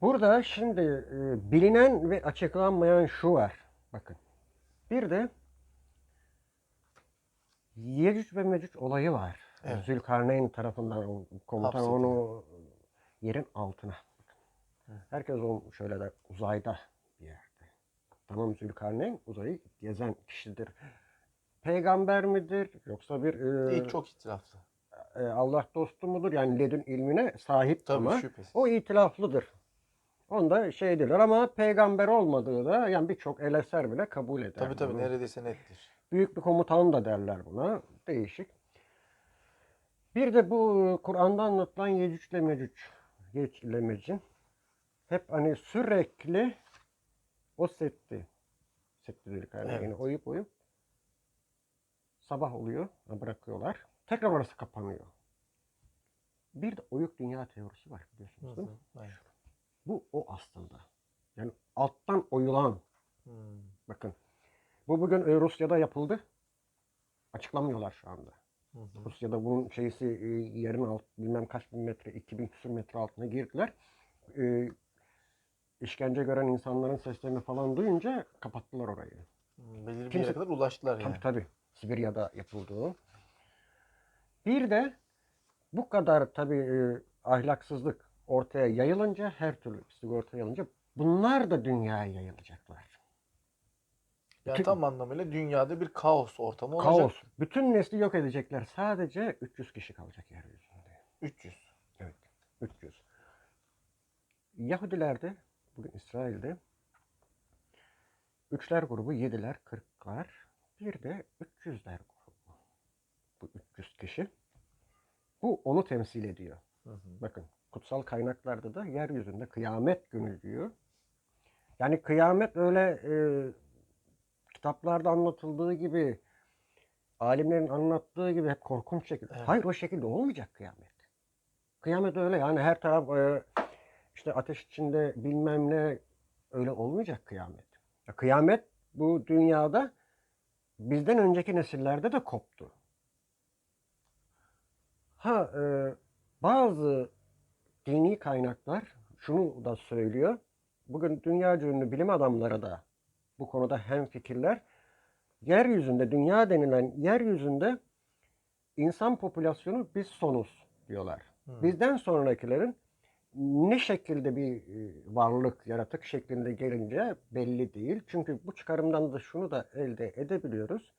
Burada şimdi e, bilinen ve açıklanmayan şu var. Bakın. Bir de Yecüc ve Mecüc olayı var. Evet. Zülkarneyn tarafından komutan Hapsediliyor. onu yerin altına. Herkes o şöyle de uzayda bir yerde. Tamam Zülkarneyn uzayı gezen kişidir. Peygamber midir yoksa bir e, İlk çok itiraflı. e, Allah dostu mudur? Yani ledün ilmine sahip Tabii ama şüphesiz. o itilaflıdır. Onda şey değiller ama peygamber olmadığı da yani birçok el eser bile kabul eder. Tabii tabii bunu. neredeyse nettir. Büyük bir komutan da derler buna. Değişik. Bir de bu Kur'an'da anlatılan Yecüc ile Mecüc. Yecüc ile Mecüc'ün hep hani sürekli o setti. Setti dedik yani Evet. yine oyup oyup sabah oluyor bırakıyorlar. Tekrar orası kapanıyor. Bir de oyuk dünya teorisi var biliyorsunuz değil mi? Aynen. Bu o aslında. Yani alttan oyulan Hmm. Bakın. Bu bugün e, Rusya'da yapıldı. Açıklamıyorlar şu anda. Hı hı. Rusya'da bunun şeysi e, yerin alt bilmem kaç bin metre, 2000 küsur metre altına girdiler. E, işkence gören insanların seslerini falan duyunca kapattılar orayı. Hmm, Belirli bir Kimse- yere kadar ulaştılar Tabii yani. tabii. Sibirya'da yapıldı. Bir de bu kadar tabii e, ahlaksızlık ortaya yayılınca, her türlü pislik ortaya yayılınca bunlar da dünyaya yayılacaklar. Yani Bütün- tam anlamıyla dünyada bir kaos ortamı olacak. Kaos. Bütün nesli yok edecekler. Sadece 300 kişi kalacak yeryüzünde. 300. Evet. 300. Yahudilerde, bugün İsrail'de üçler grubu, yediler, kırklar, bir de 300'ler grubu. Bu 300 kişi. Bu onu temsil ediyor. Hı hı. Bakın kutsal kaynaklarda da yeryüzünde kıyamet günü diyor. Yani kıyamet öyle e, kitaplarda anlatıldığı gibi alimlerin anlattığı gibi hep korkunç şekilde. Evet. Hayır o şekilde olmayacak kıyamet. Kıyamet öyle yani her taraf e, işte ateş içinde bilmem ne öyle olmayacak kıyamet. Ya kıyamet bu dünyada bizden önceki nesillerde de koptu. Ha e, bazı dini kaynaklar şunu da söylüyor. Bugün dünya ünlü bilim adamları da bu konuda hemfikirler. Yeryüzünde, dünya denilen yeryüzünde insan popülasyonu biz sonuz diyorlar. Hı. Bizden sonrakilerin ne şekilde bir e, varlık, yaratık şeklinde gelince belli değil. Çünkü bu çıkarımdan da şunu da elde edebiliyoruz.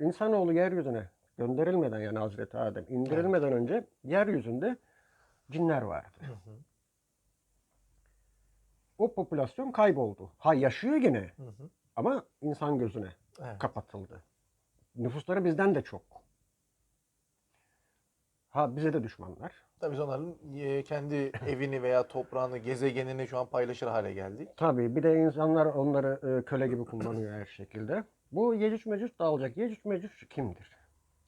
İnsanoğlu yeryüzüne gönderilmeden yani Hazreti Adem indirilmeden önce yeryüzünde cinler vardı. Hı hı. O popülasyon kayboldu. Ha yaşıyor yine Hı hı. ama insan gözüne Evet. kapatıldı. Nüfusları bizden de çok. Ha bize de düşmanlar. Tabii biz onların e, kendi evini veya toprağını, gezegenini şu an paylaşır hale geldik. Tabii bir de insanlar onları e, köle gibi kullanıyor her şekilde. Bu Yecüc Mecüc dağılacak. Yecüc Mecüc kimdir?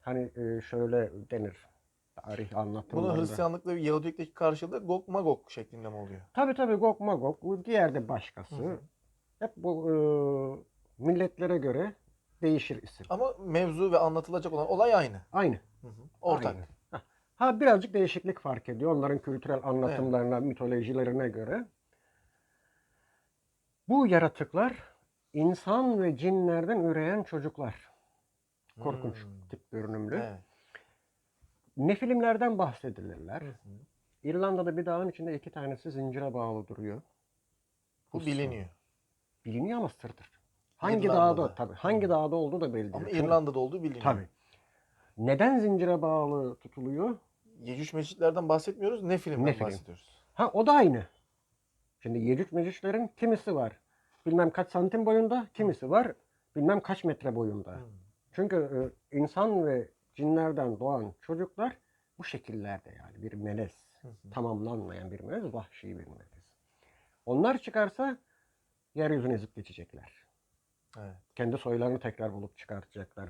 Hani e, şöyle denir tarih anlatımlarında. Bunun Hristiyanlıkla ve Yahudilikteki karşılığı Gog Magog şeklinde mi oluyor? Tabii tabii Gog Magog. Diğer de başkası. Hı hı. Hep bu e, milletlere göre değişir isim. Ama mevzu ve anlatılacak olan olay aynı. Aynı. Hı hı. Ortak. Aynı. Ha birazcık değişiklik fark ediyor onların kültürel anlatımlarına, mitolojilerine göre. Bu yaratıklar insan ve cinlerden üreyen çocuklar. Korkunç Hmm. tip görünümlü. Evet. Ne filmlerden bahsedilirler. Hı hı. İrlanda'da bir dağın içinde iki tanesi zincire bağlı duruyor. Bu Usta. biliniyor. Biliniyor ama sırdır. Hangi İrlanda'da. dağda tabii hangi dağda olduğu da belli Ama değil. Çünkü- İrlanda'da olduğu biliniyor. Tabii. Neden zincire bağlı tutuluyor? Yecüc Mecitlerden bahsetmiyoruz. Ne filmden Ne film? bahsediyoruz? Ha o da aynı. Şimdi Yecüc Mecüclerin kimisi var bilmem kaç santim boyunda, kimisi var bilmem kaç metre boyunda. Hı. Çünkü e, insan ve cinlerden doğan çocuklar bu şekillerde yani bir melez, Hı hı. tamamlanmayan bir melez, vahşi bir melez. Onlar çıkarsa yeryüzüne ezip geçecekler. Evet. Kendi soylarını tekrar bulup çıkartacaklar.